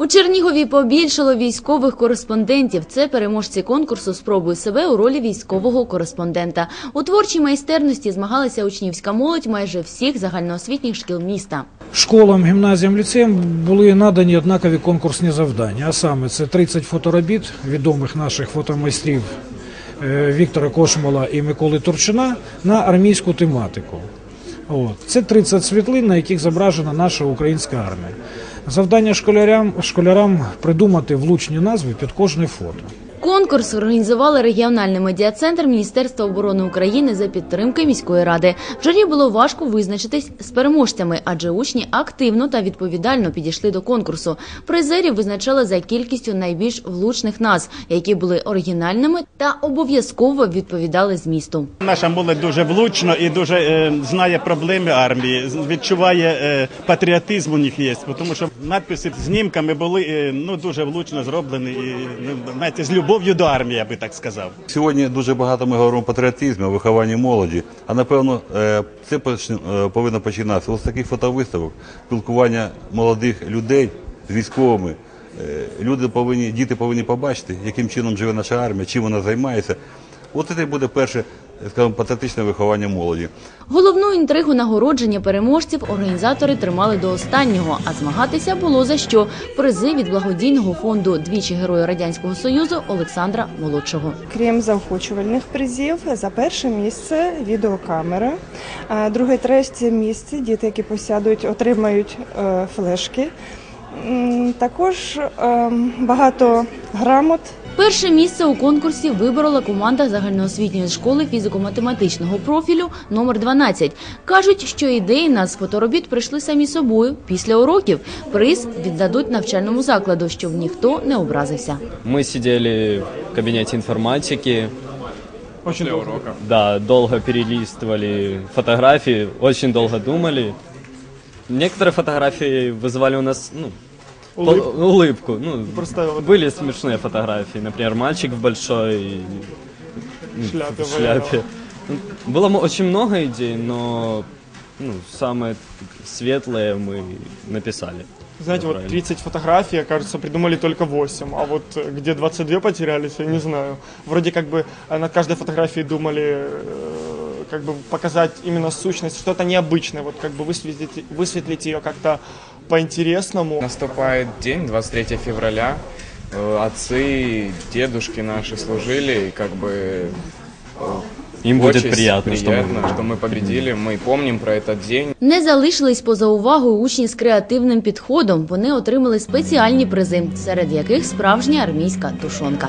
У Чернігові побільшало військових кореспондентів. Це переможці конкурсу «Спробуй себе у ролі військового кореспондента. У творчій майстерності змагалася учнівська молодь майже всіх загальноосвітніх шкіл міста. Школам, гімназіям, ліцеям були надані однакові конкурсні завдання. А саме це 30 фоторобіт відомих наших фотомайстрів е, Віктора Кошмола і Миколи Турчина на армійську тематику. Це 30 світлин, на яких зображена наша українська армія. Завдання школярям школярам придумати влучні назви під кожне фото. Конкурс організували регіональний медіа-центр Міністерства оборони України за підтримки міської ради. Журі було важко визначитись з переможцями, адже учні активно та відповідально підійшли до конкурсу. Призерів визначали за кількістю найбільш влучних назв, які були оригінальними та обов'язково відповідали змісту. Наша молодь дуже влучно і дуже е, знає проблеми армії, відчуває е, патріотизм у них є, тому що надписи з знімками були е, ну дуже влучно зроблені і ну, знаєте, з любов'ю до армії, я би так сказав. Сьогодні дуже багато ми говоримо про патріотизм, вихованні молоді. А напевно, е, це е, повинно починатися ось таких фотовиставок, спілкування молодих людей з військовими. Е, Люди повинні, діти повинні побачити, яким чином живе наша армія, чим вона займається. От це буде перше, скажімо, патріотичне виховання молоді. Головну інтригу нагородження переможців організатори тримали до останнього, а змагатися було за що. Призи від благодійного фонду двічі герою радянського союзу Олександра Молодшого. Крім заохочувальних призів, за перше місце відеокамера, а друге, третє місце діти, які посядуть, отримають е, флешки. Також ем, багато грамот Перше місце у конкурсі виборола команда загальноосвітньої школи фізико-математичного профілю номер 12. Кажуть, що ідеї нас фоторобіт прийшли самі собою. Після уроків приз віддадуть навчальному закладу, щоб ніхто не образився. Мы сидели в кабинете информатики. Очень долго. Да, долго перелистывали фотографии, очень долго думали. Некоторые фотографии вызывали у нас, ну, улыбку. улыбку. Ну, Просто были смешные фотографии. Например, мальчик в большой ну, Шляпе в шляпе. Ну, Было очень много идей, но ну, самые светлые мы написали. Знаете, вот Правильно. 30 фотографий, кажется, придумали только 8, а вот где 22 потерялись, я не знаю. Вроде как бы э, над каждой фотографией думали э, как бы показать именно сущность, что-то необычное, вот как бы высветлить, высветлить ее как-то по-интересному. Наступает день, 23 февраля. Э, Отцы, дедушки наши служили, и как бы э, Им будет очень приятно, что мы приятно, что мы победили. Мы помним про этот день. Не залишились поза увагою учні з креативним підходом. Вони отримали спеціальні призи, серед яких справжня армійська тушонка.